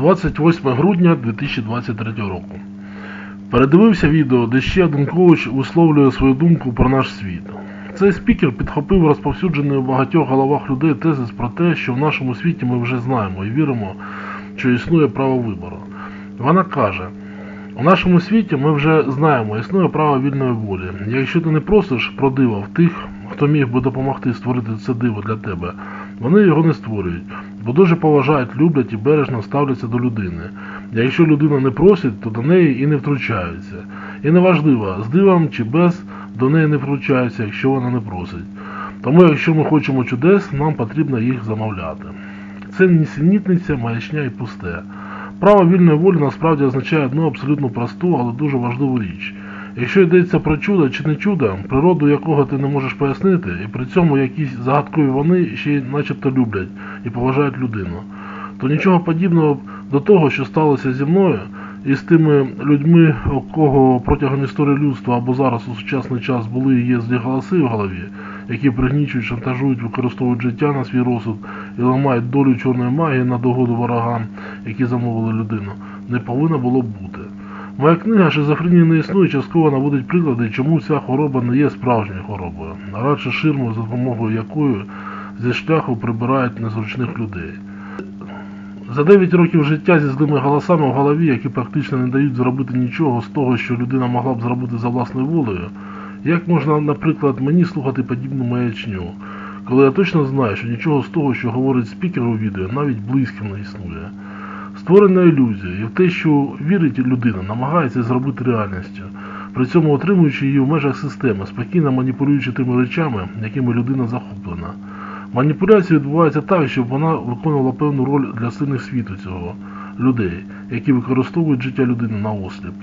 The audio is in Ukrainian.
28 грудня 2023 року. Передивився відео, де ще один коуч висловлює свою думку про наш світ. Цей спікер підхопив розповсюджений у багатьох головах людей тезис про те, що в нашому світі ми вже знаємо і віримо, що існує право вибору. Вона каже: у нашому світі ми вже знаємо, існує право вільної волі. Якщо ти не просиш про диво в тих, хто міг би допомогти створити це диво для тебе, вони його не створюють, бо дуже поважають, люблять і бережно ставляться до людини. Якщо людина не просить, то до неї і не втручаються. І неважливо, з дивом чи без до неї не втручаються, якщо вона не просить. Тому, якщо ми хочемо чудес, нам потрібно їх замовляти. Це нісенітниця, маячня і пусте. Право вільної волі насправді означає одну абсолютно просту, але дуже важливу річ. Якщо йдеться про чудо чи не чудо, природу якого ти не можеш пояснити, і при цьому якісь загадкові вони ще й начебто люблять і поважають людину, то нічого подібного до того, що сталося зі мною і з тими людьми, у кого протягом історії людства або зараз у сучасний час були і є злі голоси в голові, які пригнічують, шантажують, використовують життя на свій розсуд і ламають долю чорної магії на догоду ворогам, які замовили людину, не повинно було бути. Моя книга «Шизофренія не існує» частково наводить приклади, чому ця хвороба не є справжньою хворобою, а радше ширмою, за допомогою якої зі шляху прибирають незручних людей. За 9 років життя зі злими голосами в голові, які практично не дають зробити нічого з того, що людина могла б зробити за власною волею, як можна, наприклад, мені слухати подібну маячню, коли я точно знаю, що нічого з того, що говорить спікер у відео, навіть близьким не існує. Створена ілюзія, і в те, що вірить людина, намагається зробити реальністю, при цьому отримуючи її в межах системи, спокійно маніпулюючи тими речами, якими людина захоплена. Маніпуляція відбувається так, щоб вона виконувала певну роль для сильних світу цього людей, які використовують життя людини на осліп.